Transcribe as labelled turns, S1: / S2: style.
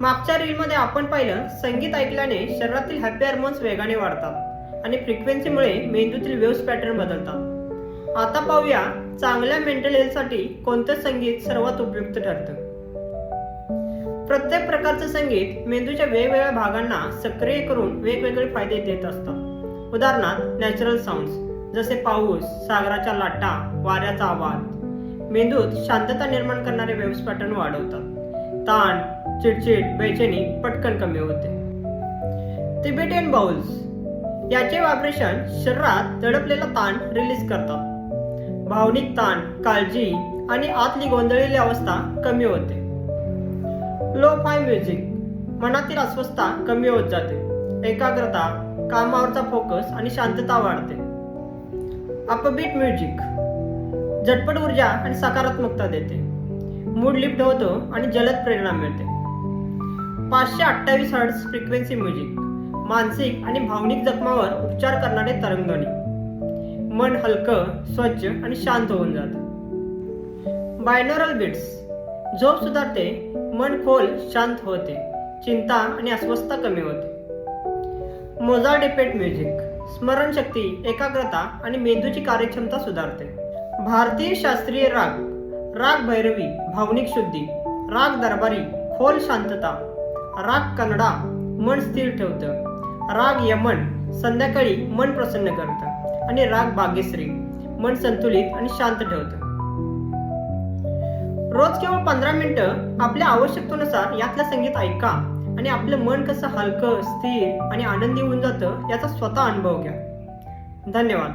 S1: मागच्या रीलमध्ये आपण पाहिलं संगीत ऐकल्याने शरीरातील हॅपी हार्मोन्स वेगाने वाढतात आणि फ्रिक्वेन्सीमुळे मेंदूतील वेव्स पॅटर्न बदलतात. आता पाहूया चांगल्या मेंटल हेल्थसाठी कोणतं संगीत सर्वात उपयुक्त ठरतं. प्रत्येक प्रकारचं संगीत मेंदूच्या वेगवेगळ्या भागांना सक्रिय करून वेगवेगळे फायदे देत असतात उदाहरणार्थ नॅचरल साऊंड्स जसे पाऊस सागराच्या लाटा वाऱ्याचा आवाज. मेंदूत शांतता निर्माण करणारे वेव्स पॅटर्न वाढवतात. ताण चिडचिड बेचैनी पटकन कमी होते. तिबेटियन बाउल्स याचे व्हायब्रेशन शरीरात दडपलेला ताण रिलीज करतात. भावनिक ताण काळजी आणि आतली गोंधळलेली अवस्था कमी होते. लो फाय म्युझिक मनातील अस्वस्थता कमी होत जाते. एकाग्रता कामावरचा फोकस आणि शांतता वाढते. अपबीट म्युझिक झटपट ऊर्जा आणि सकारात्मकता देते. मूड लिफ्ट होतो आणि जलद प्रेरणा मिळते. पाचशे अठ्ठावीस हर्ट्स फ्रिक्वेन्सी म्युझिक मानसिक आणि भावनिक जखमावर उपचार करणारे तरंगणी. मन हलकं स्वच्छ आणि शांत होऊन जातं. बायनोरल बिट्स झोप सुधारते मन खोल शांत होते चिंता आणि अस्वस्थता कमी होते. मोजा डिपेट म्युझिक स्मरणशक्ती एकाग्रता आणि मेंदूची कार्यक्षमता सुधारते. भारतीय शास्त्रीय राग. राग भैरवी भावनिक शुद्धी. राग दरबारी खोल शांतता. राग कन्नडा मन स्थिर ठेवतं. राग यमन संध्याकाळी मन प्रसन्न करतं. आणि राग बागेश्री मन संतुलित आणि शांत ठेवतं. रोज केवळ पंधरा मिनिटं आपल्या आवश्यकतेनुसार यातलं संगीत ऐका आणि आपलं मन कसं हलकं स्थिर आणि आनंदी होऊन जातं याचा स्वतः अनुभव घ्या. धन्यवाद.